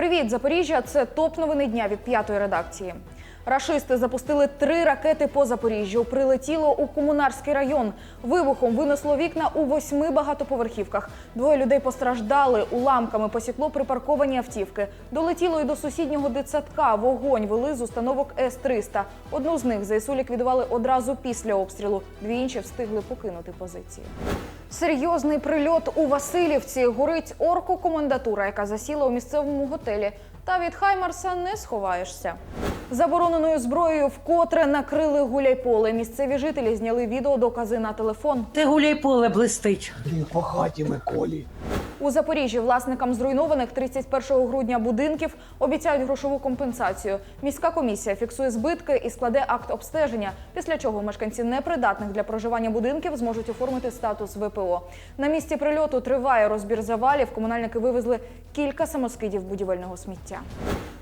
Привіт, Запоріжжя! Це топ новини дня від п'ятої редакції. Рашисти запустили три ракети по Запоріжжю. Прилетіло у комунарський район. Вибухом винесло вікна у восьми багатоповерхівках. Двоє людей постраждали. Уламками посікло припарковані автівки. Долетіло і до сусіднього дитсадка. Вогонь вели з установок С-300. Одну з них ЗСУ ліквідували одразу після обстрілу. Дві інші встигли покинути позиції. Серйозний прильот у Васильівці. Горить оркокомендатура, яка засіла у місцевому готелі. Та від Хаймарса не сховаєшся. Забороненою зброєю вкотре накрили гуляйполе. Місцеві жителі зняли відеодокази на телефон. Те гуляйполе блистить. Блін, по хаті Миколі. У Запоріжжі власникам зруйнованих 31 грудня будинків обіцяють грошову компенсацію. Міська комісія фіксує збитки і складе акт обстеження, після чого мешканці непридатних для проживання будинків зможуть оформити статус ВПО. На місці прильоту триває розбір завалів. Комунальники вивезли кілька самоскидів будівельного сміття.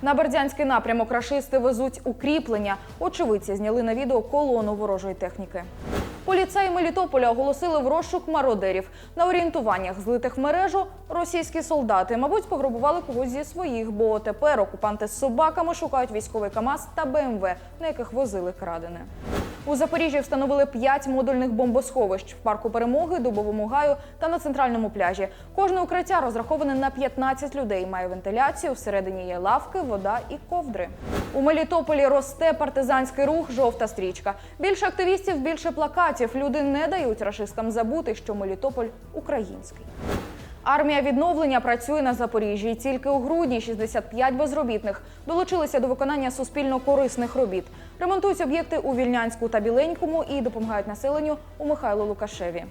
На Бердянський напрямок рашисти везуть укріплення. Очевидці зняли на відео колону ворожої техніки. Поліцеї Мелітополя оголосили в розшук мародерів. На орієнтуваннях, злитих в мережу, російські солдати, мабуть, пограбували когось зі своїх, бо тепер окупанти з собаками шукають військовий КАМАЗ та БМВ, на яких возили крадене. У Запоріжжі встановили п'ять модульних бомбосховищ в парку перемоги, Дубовому гаю та на центральному пляжі. Кожне укриття розраховане на 15 людей. Має вентиляцію. Всередині є лавки, вода і ковдри. У Мелітополі росте партизанський рух Жовта стрічка. Більше активістів, більше плакатів. Люди не дають рашистам забути, що Мелітополь український. Армія відновлення працює на Запоріжжі. Тільки у грудні 65 безробітних долучилися до виконання суспільно корисних робіт. Ремонтують об'єкти у Вільнянську та Біленькому і допомагають населенню у Михайло Лукашеві.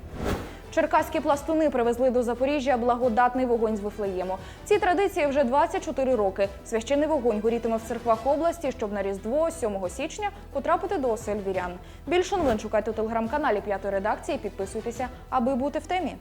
Черкаські пластуни привезли до Запоріжжя благодатний вогонь з Вифлеєму. Ці традиції вже 24 роки. Священний вогонь горітиме в церквах області, щоб на Різдво 7 січня потрапити до осель вірян. Більше новин шукайте у телеграм-каналі п'ятої редакції. Підписуйтеся, аби бути в темі.